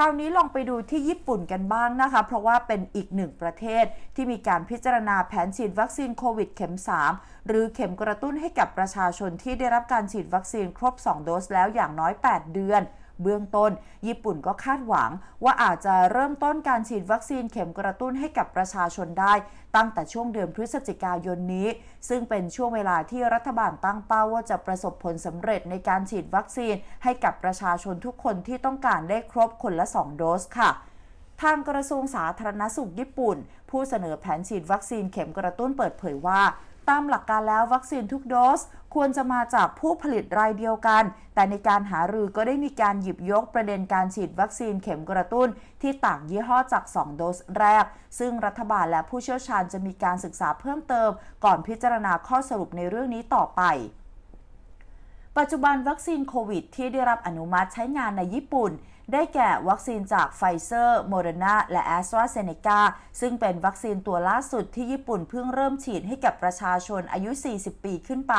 คราวนี้ลองไปดูที่ญี่ปุ่นกันบ้างนะคะ เพราะว่าเป็นอีกหนึ่งประเทศที่มีการพิจารณาแผนฉีดวัคซีนโควิดเข็ม 3 หรือเข็มกระตุ้นให้กับประชาชนที่ได้รับการฉีดวัคซีนครบ 2 โดสแล้วอย่างน้อย 8 เดือน เบื้องต้น ญี่ปุ่นก็คาดหวังว่าอาจจะเริ่มต้นการฉีดวัคซีนเข็มกระตุ้นให้กับประชาชนได้ ตั้งแต่ช่วงเดือนพฤศจิกายนนี้ ซึ่งเป็นช่วงเวลาที่รัฐบาลตั้งเป้าว่าจะประสบผลสำเร็จในการฉีดวัคซีน ให้กับประชาชนทุกคนที่ต้องการได้ครบคนละ 2 โดสค่ะทางกระทรวงสาธารณสุขญี่ปุ่น ผู้เสนอแผนฉีดวัคซีนเข็มกระตุ้นเปิดเผยว่า ตามหลักการแล้ววัคซีนทุกโดสควรจะมาจากผู้ผลิตรายเดียวกัน แต่ในการหารือก็ได้มีการหยิบยกประเด็นการฉีดวัคซีนเข็มกระตุ้น ที่ต่างยี่ห้อจาก 2 โดสแรก ซึ่งรัฐบาลและผู้เชี่ยวชาญจะมีการศึกษาเพิ่มเติม ก่อนพิจารณาข้อสรุปในเรื่องนี้ต่อไปปัจจุบันวัคซีนโควิดที่ได้รับอนุมัติใช้งานในญี่ปุ่น ได้แก่วัคซีนจากไฟเซอร์โมเดอร์นาและแอสตราเซเนกาซึ่งเป็นวัคซีนตัวล่าสุดที่ญี่ปุ่นเพิ่งเริ่มฉีดให้กับประชาชนอายุ 40 ปีขึ้นไป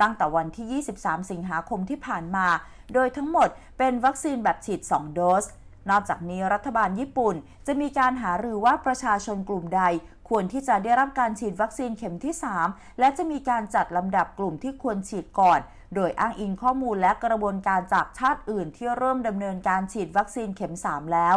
ตั้งแต่วันที่ 23 สิงหาคมที่ผ่านมา โดยทั้งหมดเป็นวัคซีนแบบฉีด 2 โดส นอกจากนี้รัฐบาลญี่ปุ่น จะมีการหารือว่าประชาชนกลุ่มใด ควรที่จะได้รับการฉีดวัคซีนเข็มที่ 3 และจะมีการจัดลำดับกลุ่มที่ควรฉีดก่อน โดยอ้างอิงข้อมูลและกระบวนการจากชาติอื่นที่เริ่มดำเนินการฉีดวัคซีนเข็ม 3 แล้ว